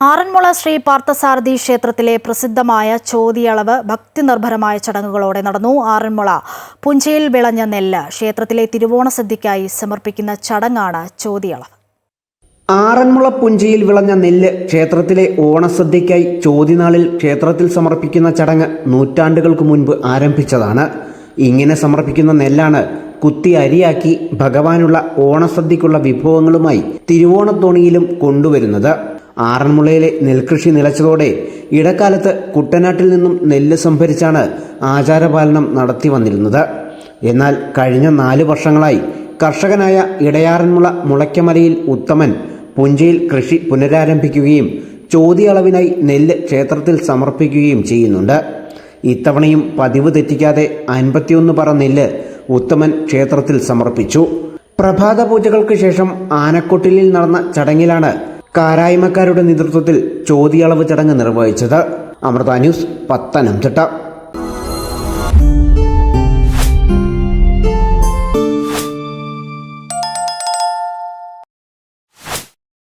ആറന്മുള ശ്രീ പാർത്ഥസാരഥി ക്ഷേത്രത്തിലെ പ്രസിദ്ധമായ ചോതിയളവ് ഭക്തിനിർഭരമായ ചടങ്ങുകളോടെ നടന്നു. ആറന്മുള പുഞ്ചയിൽ വിളഞ്ഞ നെല്ല് ക്ഷേത്രത്തിലെ തിരുവോണ സദ്യക്കായി സമർപ്പിക്കുന്ന ചടങ്ങാണ് ചോതിയളവ് ആറന്മുള പുഞ്ചയിൽ വിളഞ്ഞ നെല്ല് ക്ഷേത്രത്തിലെ ഓണസദ്യക്കായി ചോതിനാളിൽ ക്ഷേത്രത്തിൽ സമർപ്പിക്കുന്ന ചടങ്ങ് നൂറ്റാണ്ടുകൾക്ക് മുൻപ് ആരംഭിച്ചതാണ്. ഇങ്ങനെ സമർപ്പിക്കുന്ന നെല്ലാണ് കുത്തി അരിയാക്കി ഭഗവാനുള്ള ഓണസദ്യക്കുള്ള വിഭവങ്ങളുമായി തിരുവോണത്തോണിയിലും കൊണ്ടുവരുന്നത്. ആറന്മുളയിലെ നെൽകൃഷി നിലച്ചതോടെ ഇടക്കാലത്ത് കുട്ടനാട്ടിൽ നിന്നും നെല്ല് സംഭരിച്ചാണ് ആചാരപാലനം നടത്തി വന്നിരുന്നത്. എന്നാൽ കഴിഞ്ഞ നാല് വർഷങ്ങളായി കർഷകനായ ഇടയാറന്മുള മുളയ്ക്കമലയിൽ ഉത്തമൻ പുഞ്ചയിൽ കൃഷി പുനരാരംഭിക്കുകയും ചോദ്യളവിനായി നെല്ല് ക്ഷേത്രത്തിൽ സമർപ്പിക്കുകയും ചെയ്യുന്നുണ്ട്. ഇത്തവണയും പതിവ് തെറ്റിക്കാതെ അൻപത്തിയൊന്ന് പറ നെല്ല് ഉത്തമൻ ക്ഷേത്രത്തിൽ സമർപ്പിച്ചു. പ്രഭാത പൂജകൾക്ക് ശേഷം ആനക്കൊട്ടിലിൽ നടന്ന ചടങ്ങിലാണ് കാരായ്മക്കാരുടെ നേതൃത്വത്തിൽ ചോദ്യളവ് ചടങ്ങ് നിർവഹിച്ചത് അമൃത ന്യൂസ് പത്തനംതിട്ട.